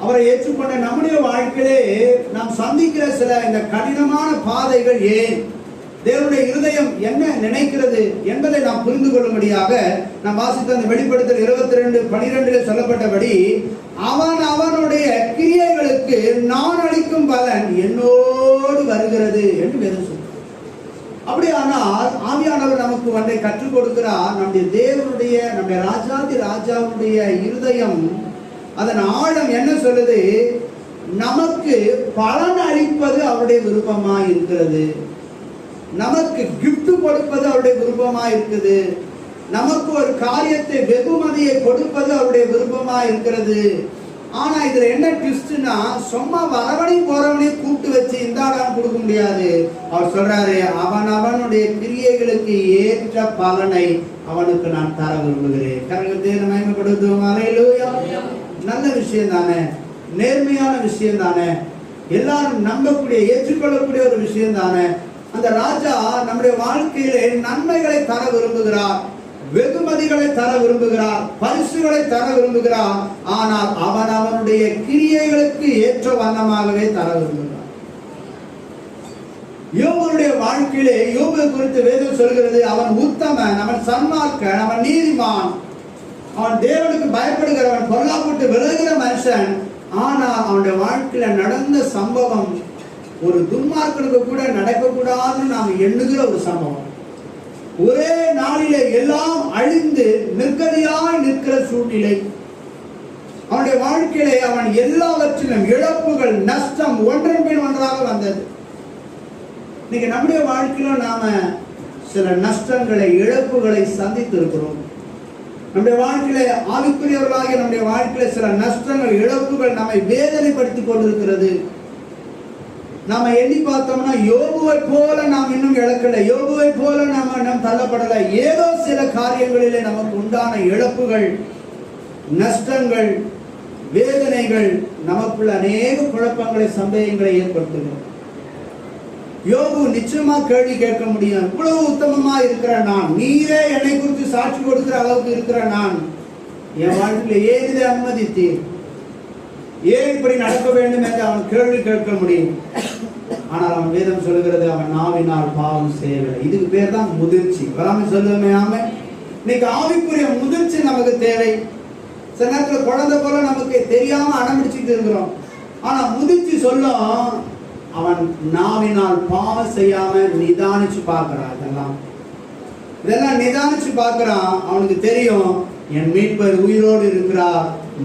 அவரை ஏற்றுக்கொண்ட நம்முடைய வாழ்க்கையிலே நாம் சந்திக்கிற சில இந்த கடினமான பாதைகள் ஏன்? தேவனுடைய இருதயம் என்ன நினைக்கிறது என்பதை நாம் புரிந்து கொள்ளும்படியாக நாம் வாசித்த அந்த வெளிப்படுத்தல் இருபத்தி ரெண்டு பனிரெண்டில் சொல்லப்பட்டபடி அவன் அவனுடைய கிரியைகளுக்கு நான் அளிக்கும் பலன் என்னோடு வருகிறது என்று வேதம் அப்படியானால் ஆவியானவர் நமக்கு ஒன்றை கற்றுக் கொடுக்கிறார். நம்முடைய தேவனுடைய நம்முடைய ராஜாதி ராஜாவுடைய இருதயம் அதன் ஆழம் என்ன சொல்லுது? நமக்கு பலன் அளிப்பது அவருடைய விருப்பமா இருக்கிறது. நமக்கு கிஃப்ட் கொடுப்பது அவருடைய விருப்பமா இருக்குது. நமக்கு ஒரு காரியத்தை வெகுமதியை கொடுப்பது அவருடைய விருப்பமா இருக்கிறது. ஆனா இதுல என்ன ட்விஸ்ட்னா சும்மா வரவனையும் போறவனையும் கூப்பிட்டு வச்சு இந்தாடான்னு கொடுக்க முடியாது. அவர் சொல்றாரு அவன் அவனுடைய கிரியைகளுக்கு ஏற்ற பலனை அவனுக்கு நான் தர விரும்புகிறேன். கரகத்தை மயமப்படுத்துவோம் அலையிலூயா நல்ல விஷயம் தானே? நேர்மையான விஷயம் தானே? எல்லாரும் நம்பக்கூடிய ஏற்றுக்கொள்ளக்கூடிய ஒரு விஷயம் தானே? அந்த ராஜா நம்முடைய வாழ்க்கையிலே நன்மைகளை தர விரும்புகிறார் வெகுமதிகளை தர விரும்புகிறார் பரிசுகளை தர விரும்புகிறார் ஆனால் அவன் அவனுடைய கிரியைகளுக்கு ஏற்ற வண்ணமாகவே தர விரும்புகிறார் யோகனுடைய வாழ்க்கையிலே யோக குறித்து வேதம் சொல்கிறது அவன் உத்தமன் அவன் சன்மார்க்கன் அவன் நீதிமான் அவன் தேவனுக்கு பயப்படுகிறவன் பொருளாப்பட்டு விலகிற மனுஷன். ஆனால் அவனுடைய வாழ்க்கையில நடந்த சம்பவம் ஒரு துன்மார்க்கனுக்கு கூட நடக்கக்கூடாதுன்னு நாம் எண்ணுகிற ஒரு சம்பவம். ஒரே நாளிலே எல்லாம் அழிந்து நிர்கதியாய் நிற்கிற சூழ்நிலை. அவனுடைய வாழ்க்கையிலே அவன் எல்லாவற்றிலும் இழப்புகள் நஷ்டம் ஒன்றன் பின் ஒன்றாக வந்தது. இன்னைக்கு நம்முடைய வாழ்க்கையில நாம சில நஷ்டங்களை இழப்புகளை சந்தித்து இருக்கிறோம் நம்முடைய வாழ்க்கையில ஆவிக்குரியவர்களாகிய நம்முடைய வாழ்க்கையில சில நஷ்டங்கள் இழப்புகள் நம்மை வேதனைப்படுத்திக் கொண்டிருக்கிறது. நாம எண்ணி பார்த்தோம்னா யோகுவை போல நாம் இன்னும் இழக்கலை. யோகுவை போல நாம இன்னும் தள்ளப்படலை. ஏதோ சில காரியங்களிலே நமக்கு உண்டான இழப்புகள் நஷ்டங்கள் வேதனைகள் நமக்குள்ள அநேக குழப்பங்களை சந்தேகங்களை ஏற்படுத்துகிறோம் யோபு நிச்சயமா கேள்வி கேட்க முடியும். இவ்வளவு உத்தமமா இருக்கிற நான் நீரே என்னை குறித்து சாட்சி கொடுக்கிற அளவுக்கு இருக்கிற நான் என் வாழ்க்கையில ஏன் இதை ஏன் இப்படி நடக்க வேண்டும் என்று அவன் கேள்வி கேட்க முடியும். ஆனால் அவன் வேதம் சொல்லுகிறது அவன் நாவினால் பாவம் செய்யவில்லை. இதுக்கு பேர் தான் முதிர்ச்சி. வராம சொல்லுமே ஆம. இன்னைக்கு ஆவிக்குரிய முதிர்ச்சி நமக்கு தேவை. சில நேரத்தில் குழந்தை போல நமக்கு தெரியாம அடம்பிடிச்சிட்டு இருக்கிறோம். ஆனா முதிர்ச்சி சொல்லும் அவன் நாவினால் பாவம் செய்யாம நிதானிச்சு பார்க்கறான் இதெல்லாம். இதெல்லாம் நிதானிச்சு பார்க்கறான். அவனுக்கு தெரியும் என் மீட்பர் உயிரோடு இருக்கிறார்.